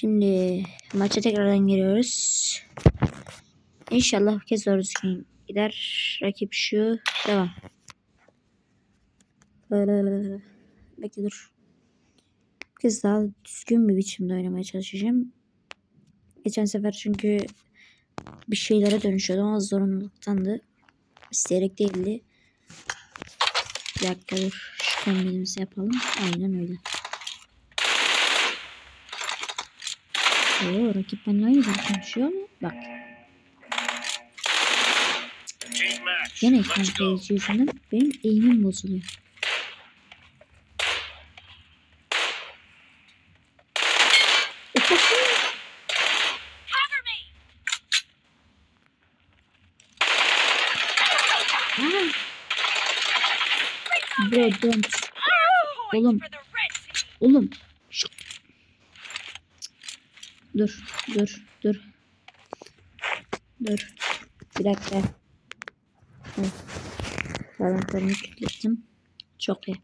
Şimdi maça tekrardan giriyoruz. İnşallah bu kez doğru düzgün gider. Rakip şu. Devam. Bekle dur. Bu kez daha düzgün bir biçimde oynamaya çalışacağım. Geçen sefer çünkü bir şeylere dönüşüyordu ama zorunluluktandı. İsteyerek değildi. Bir dakika dur. Şu kombinimizi yapalım. Aynen öyle. Oo, rakip benimle aynı gibi konuşuyor ama bak. Gene kayıcı yüzünden benim eğimim bozuluyor. Bro don't. Oğlum. Oğlum. Şşt. Dur. Dur. Dur. Dur. Bir dakika. Evet. Bağlantılarımı kilitledim. Çok iyi.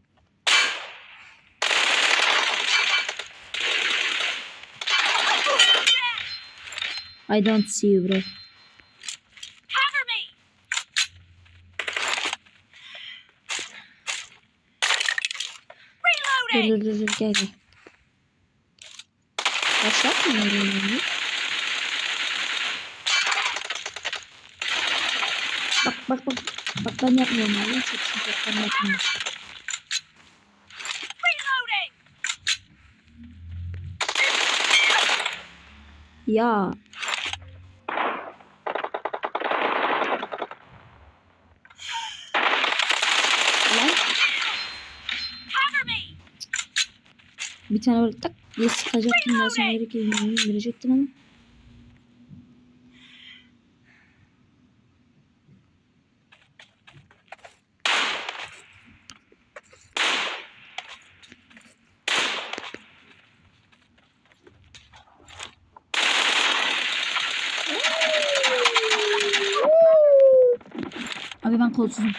I don't see you bro. Dur dur dur dur gel gel. Başlatma öyle Bak bak bak. Bak ben yapmıyorum abi. Çok sıcak ben yapmıyorum. Ya. Bir tane böyle tak diye sıkacaktım. Daha sonra geri kelimeyi indirecektim ama. Abi ben kolsuzum.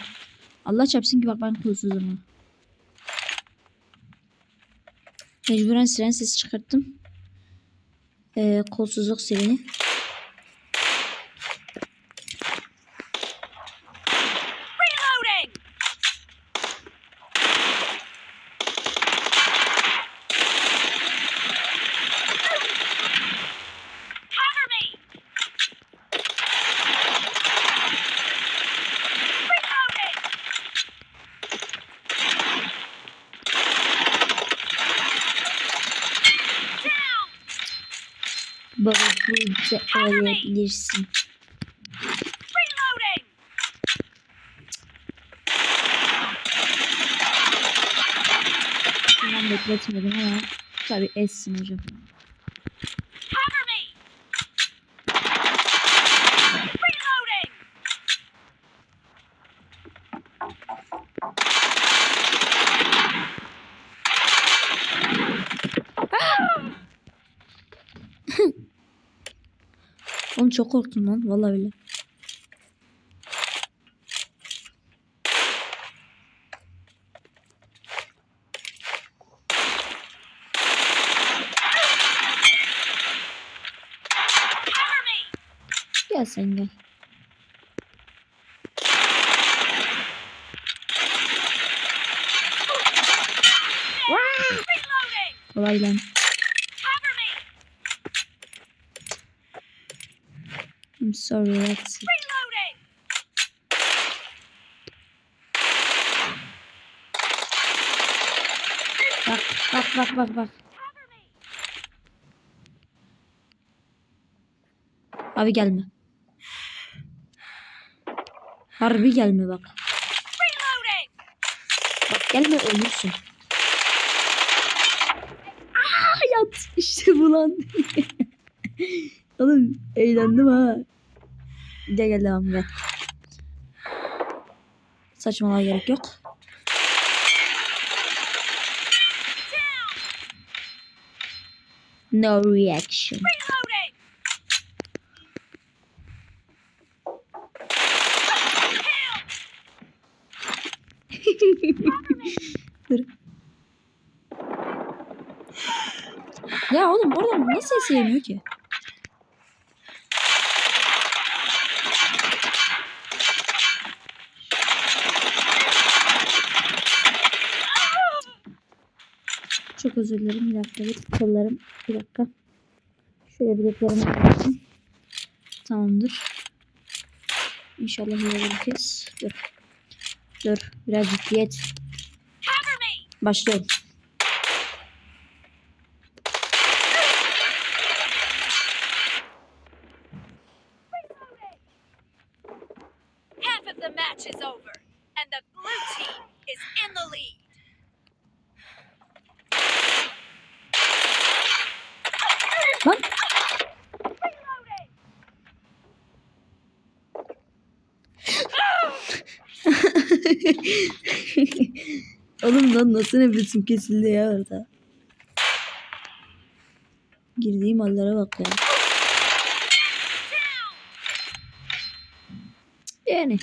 Allah çarpsın ki bak ben kolsuzum. ha. Mecburen siren sesi çıkarttım. Ee, kolsuzluk sireni. Burada ölebilirsin. Ben bekletmedim ama tabi essin hocam. Oğlum çok korktum lan vallahi öyle. Gel sen gel. Kolay lan. I'm sorry that's it. Bak bak bak bak bak. Abi gelme. Harbi gelme bak. Bak gelme ölürsün. Aa, yat. İşte bu lan. Oğlum eğlendim ha. Gel gel devam gel. Saçmalığa gerek yok. No reaction. Dur. Ya oğlum oradan nasıl ses yemiyor ki? Çok özür dilerim. Bir dakika. Bir kollarım. Bir dakika. Şöyle bileklerimi yapayım. Tamamdır. İnşallah kez. Dur. Dur. Biraz ciddiyet. Başlıyorum. Match is over, and the blue team is in the lead. Lan. Oğlum lan nasıl nefesim kesildi ya orada. Girdiğim hallere bak ya. Yani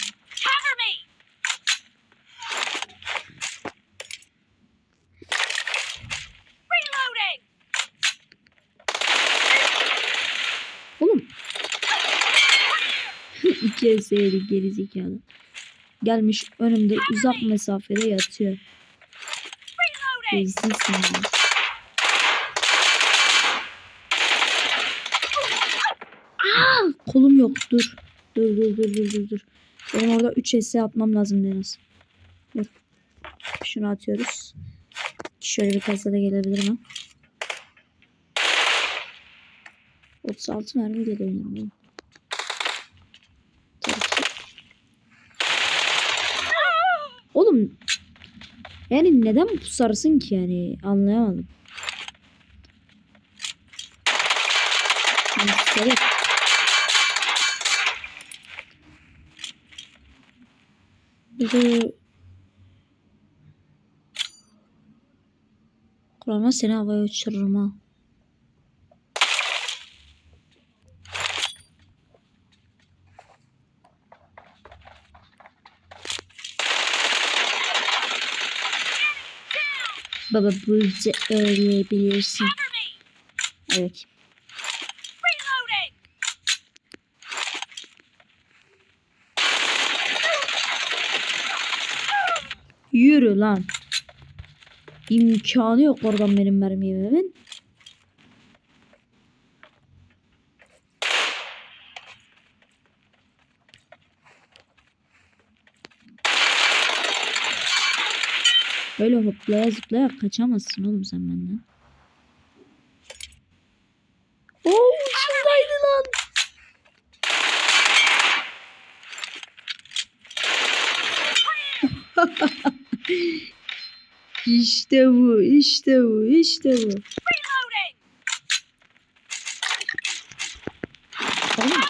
İki eseydi geri zekalı. Gelmiş önümde uzak mesafede yatıyor. Rezilsin ya. Aa, kolum yok. Dur. Dur dur dur dur dur dur. Benim orada 3 S atmam lazım en. Dur. Şunu atıyoruz. Şöyle bir kasada gelebilir mi? 36 mermiyle de oynarım oğlum. Tabii ki. Yani neden bu sarısın ki yani anlayamadım. De Kur'an'a seni havaya uçururum ha. Baba. Cover me! Evet. Yürü lan. İmkanı yok oradan benim mermi yememin. Öyle hoplaya zıplaya kaçamazsın oğlum sen benden. Oo içindeydi lan. İşte bu, işte bu, işte bu. Reloading! Oğlum,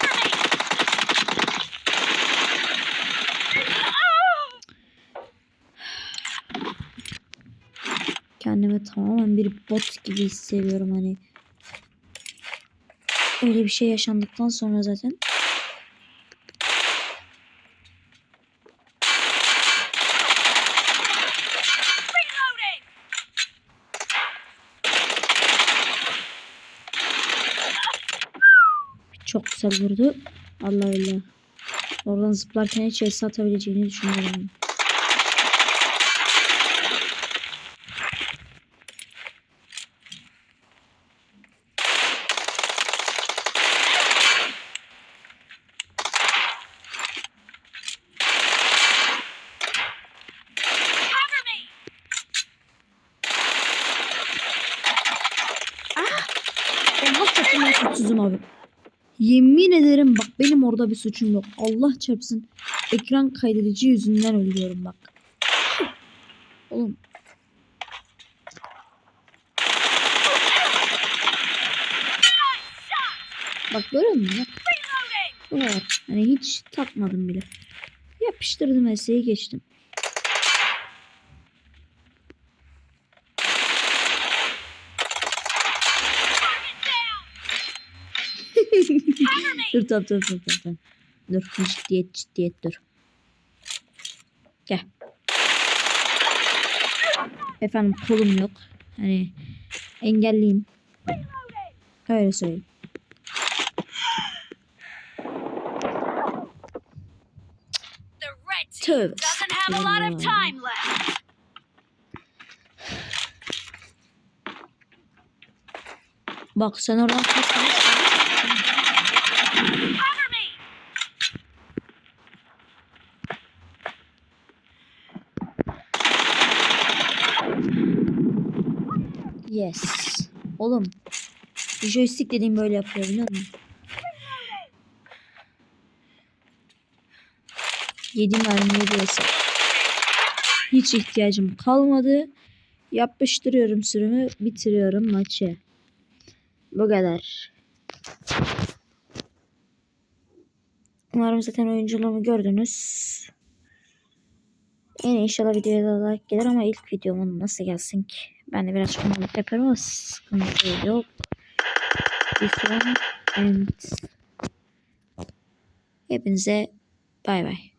kendimi tamamen bir bot gibi hissediyorum hani. Öyle bir şey yaşandıktan sonra zaten. Çok güzel vurdu. Allah Allah. Oradan zıplarken hiç el atabileceğini düşünüyorum. Cover me! Allah çarpsın ben suçsuzum abi. Yemin ederim bak benim orada bir suçum yok. Allah çarpsın. Ekran kaydedici yüzünden ölüyorum bak. Oğlum. Bak görüyor musun? Bak, bu kadar. Hani hiç takmadım bile. Yapıştırdım mesleği geçtim. Dur tamam tamam tamam tamam. Dur ciddiyet ciddiyet dur. Gel. Efendim kolum yok. Hani engelliyim. Öyle söyleyeyim. Tövbe. Bak sen oradan kaç Yes. Oğlum. Joystick dediğim böyle yapıyor biliyor musun? Yedi mermi yedi Hiç ihtiyacım kalmadı. Yapıştırıyorum sürümü. Bitiriyorum maçı. Bu kadar. Umarım zaten oyunculuğumu gördünüz. Yine inşallah videoya da like gelir ama ilk videomun nasıl gelsin ki? Ben de biraz konulik yaparım ama sıkıntı yok. This one and hepinize bay bay.